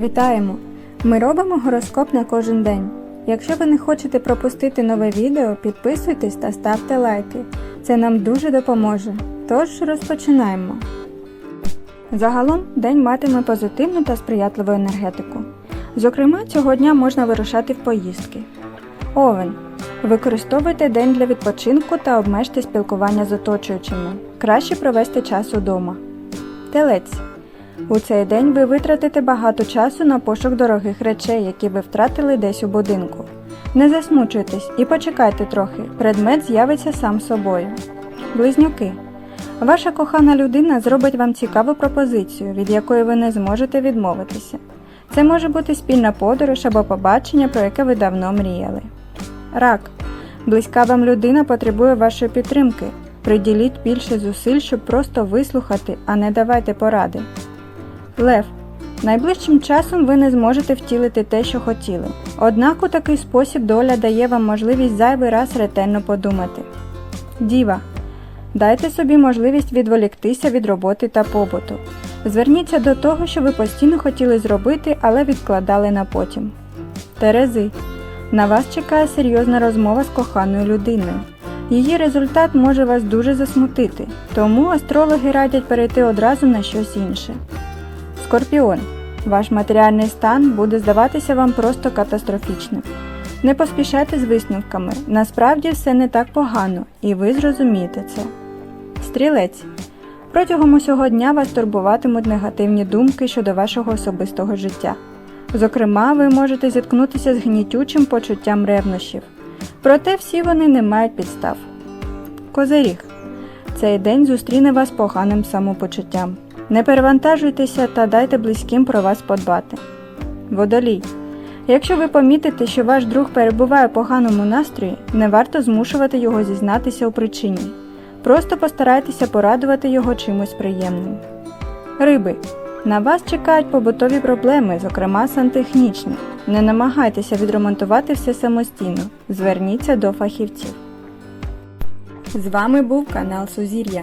Вітаємо! Ми робимо гороскоп на кожен день. Якщо ви не хочете пропустити нове відео, підписуйтесь та ставте лайки. Це нам дуже допоможе. Тож розпочинаємо. Загалом день матиме позитивну та сприятливу енергетику. Зокрема, цього дня можна вирушати в поїздки. Овен. Використовуйте день для відпочинку та обмежте спілкування з оточуючими. Краще провести час удома. Телець. У цей день ви витратите багато часу на пошук дорогих речей, які ви втратили десь у будинку. Не засмучуйтесь і почекайте трохи, предмет з'явиться сам собою. Близнюки. Ваша кохана людина зробить вам цікаву пропозицію, від якої ви не зможете відмовитися. Це може бути спільна подорож або побачення, про яке ви давно мріяли. Рак. Близька вам людина потребує вашої підтримки. Приділіть більше зусиль, щоб просто вислухати, а не давайте поради. Лев. Найближчим часом ви не зможете втілити те, що хотіли. Однак у такий спосіб доля дає вам можливість зайвий раз ретельно подумати. Діва. Дайте собі можливість відволіктися від роботи та побуту. Зверніться до того, що ви постійно хотіли зробити, але відкладали на потім. Терези. На вас чекає серйозна розмова з коханою людиною. Її результат може вас дуже засмутити, тому астрологи радять перейти одразу на щось інше. Скорпіон. Ваш матеріальний стан буде здаватися вам просто катастрофічним. Не поспішайте з висновками. Насправді все не так погано, і ви зрозумієте це. Стрілець. Протягом усього дня вас турбуватимуть негативні думки щодо вашого особистого життя. Зокрема, ви можете зіткнутися з гнітючим почуттям ревнощів. Проте всі вони не мають підстав. Козиріг. Цей день зустріне вас поганим самопочуттям. Не перевантажуйтеся та дайте близьким про вас подбати. Водолій. Якщо ви помітите, що ваш друг перебуває в поганому настрої, не варто змушувати його зізнатися у причині. Просто постарайтеся порадувати його чимось приємним. Риби. На вас чекають побутові проблеми, зокрема сантехнічні. Не намагайтеся відремонтувати все самостійно. Зверніться до фахівців. З вами був канал Сузір'я.